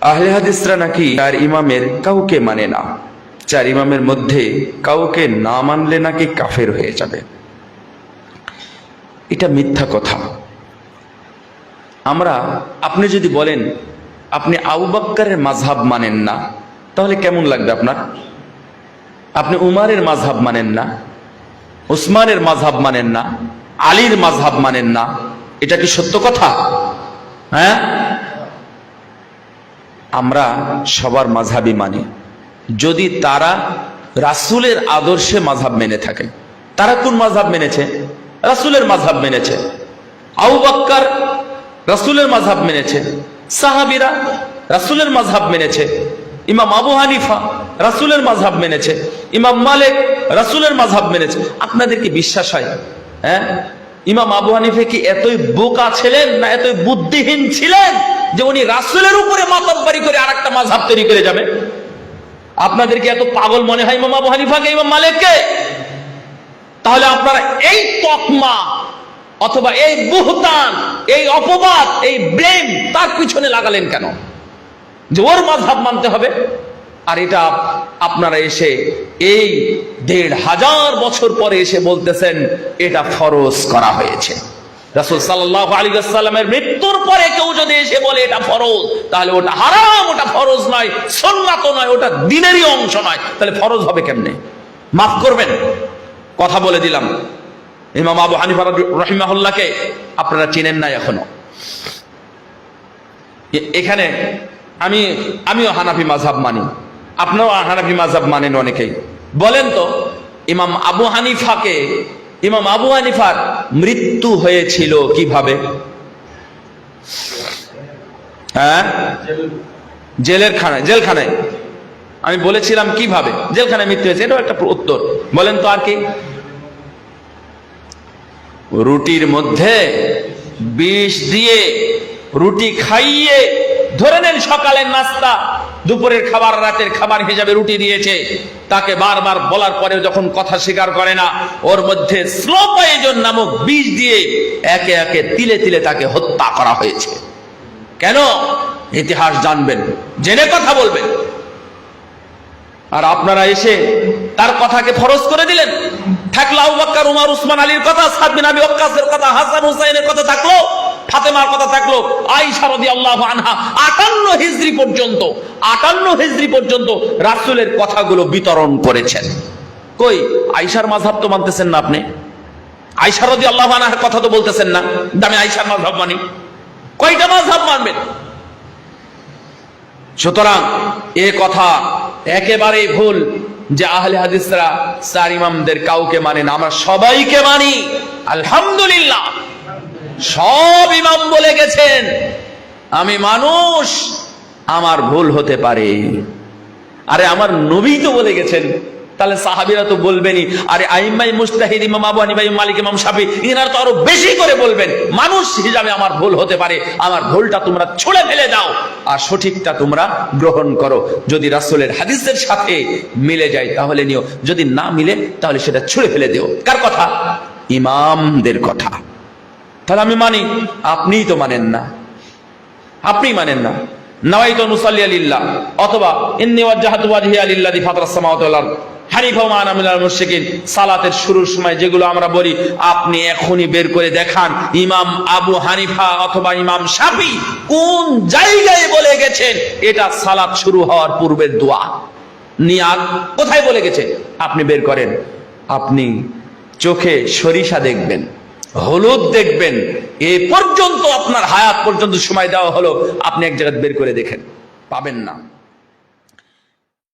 আহলে হাদিসরা নাকি চার ইমামের কাউকে মানে না। চার ইমামের মধ্যে কাউকে না মানলে নাকি কাফের হয়ে যাবে। এটা মিথ্যা কথা। আমরা, আপনি যদি বলেন, আপনি আবু বাক্কারের মাঝহাব মানেন না, তাহলে কেমন লাগবে আপনার? আপনি উমারের মাঝহাব মানেন না, ওসমানের মাঝহাব মানেন না, আলীর মাঝহাব মানেন না। এটা কি সত্য কথা? হ্যাঁ? আমরা সবার মাঝহাবই মানি। যদি তারা রাসূলের আদর্শে মাঝহাব মেনে থাকে, তারা কোন মাঝহাব মেনেছে? রাসূলের মাঝহাব মেনেছে। আবু বাক্কার রাসূলের মাঝহাব মেনেছে। সাহাবিরা রাসূলের মাঝহাব মেনেছে। ইমাম আবু হানিফা রাসূলের মাঝহাব মেনেছে। ইমাম মালিক রাসূলের মাঝহাব মেনেছে। আপনাদের কি বিশ্বাস হয়? হ্যাঁ? ইমাম আবু হানিফা কি এতই বোকা ছিলেন না এতই বুদ্ধিহীন ছিলেন? যে উনি রাসুলের উপরে মাতব্বরি করে আরেকটা মাযহাব তৈরি করে যাবে। আপনাদের কি এত পাগল মনে হয় ইমাম আবু হানিফাকে ইমাম মালিককে তাহলে আপনারা এই তকমা অথবা এই বুহতান, এই অপবাদ, এই ব্লেম তার পিছনে লাগালেন কেন? যে ওর মাঝহাব মানতে হবে। আর এটা আপনারা এসে এই দেড় হাজার বছর পরে এসে বলতেছেন, এটা ফরজ করা হয়েছে। মৃত্যুর পরে কেউ যদি বলে এটা ফরজ, তাহলে ওটা হারাম, ওটা ফরজ নয় নয়, ওটা দিনেরই অংশ নয়, তাহলে ফরজ হবে মাফ করবেন? কথা বলে দিলাম। ইমাম আবু হানিফা রহিমাহুল্লাহকে আপনারা চিনেন না এখনও। এখানে আমি, আমিও হানাফি মাঝহাব মানি। আপনারাও হানাফি মাঝহাব মানেন অনেকেই। বলেন তো, ইমাম আবু হানিফাকে, ইমাম আবু হানিফার মৃত্যু হয়েছিল কীভাবে? হ্যাঁ? জেলের খানায়, জেলখানায়। আমি বলেছিলাম কীভাবে? জেলখানায় মৃত্যু হয়েছে, এটাও একটা উত্তর। বলেন তো আর কি? রুটির মধ্যে বিষ দিয়ে রুটি খাইয়ে ধরে নেন সকালের নাস্তা। দুপুরের খাবার, রাতের খাবার হিসাবে রুটি দিয়েছে। তাকে বারবার বলার পরে যখন কথা স্বীকার করে না, ওর মধ্যে স্লো নামক বিষ দিয়ে একে একে তিলে তিলে তাকে হত্যা করা হয়েছে। কেন? ইতিহাস জানবেন, জেনে কথা বলবেন। আর আপনারা এসে তার কথাকে ফরজ করে দিলেন। থাকল আবু বকর উমর, উসমান আলীর কথা, সাদ বিন আবি কথা, হাসান হুসাইনের কথা থাকল। ফাতেমার কথা থাকল রাদিয়াল্লাহু আনহা 58 হিজরি পর্যন্ত 58 হিজরি পর্যন্ত রাসূলের কথাগুলো বিতরণ করেছেন। কই, আয়েশার মাযহাব তো মানতেছেন না আপনি? রাদিয়াল্লাহু আনহার কথা তো বলতেছেন না মাযহাব মানি। কয়টা মাযহাব মানবেন? সুতরাং এ কথা একেবারেই ভুল যে আহলে হাদিসরা চার ইমামদের কাউকে মানে না, আমরা সবাইকে মানি। আলহামদুলিল্লাহ। সব ইমাম বলে গেছেন, আমি মানুষ, আমার ভুল হতে পারে। আরে আমার নবী তো বলে গেছেন, তাহলে সাহাবিরা তো বলবেনই, আরে আইমাই মুস্তাহিদ ইমাম আবু হানিফা মালিক ইমাম শাফি, ইনারা তো আরও বেশি করে বলবেন, মানুষ হিসাবে আমার ভুল হতে পারে, আমার ভুলটা তোমরা ছুঁড়ে ফেলে দাও, আর সঠিকটা তোমরা গ্রহণ করো। যদি রাসূলের হাদিসের সাথে মিলে যায়, তাহলে নিও, যদি না মিলে, তাহলে সেটা ছুঁড়ে ফেলে দিও। কার কথা? ইমামদের কথা। তাহলে আমি মানি, আপনিই তো মানেন না। আপনি মানেন না। নওয়াইতু নুসাল্লি লিল্লাহ অথবা ইন্নী ওয়াজহাতু ওয়াজহিয়া লিল্লাযী ফাতারাস সামাওয়াতি ওয়াল আরদ। হানিফা মুশরিকিন, সালাতের শুরুর সময় যেগুলো আমরা বলি, আপনি এখনই বের করে দেখান, ইমাম আবু হানিফা অথবা ইমাম শাফি কোন জায়গায় বলে গেছেন, এটা সালাত শুরু হওয়ার পূর্বের দোয়া। নিয়াত কোথায় বলে গেছে? আপনি বের করেন। আপনি চোখে সরিষা দেখবেন। হলুদ দেখবেন। এ পর্যন্ত আপনার হায়াত পর্যন্ত সময় দেওয়া হলো, আপনি এক জায়গায় বের করে দেখেন। পাবেন না।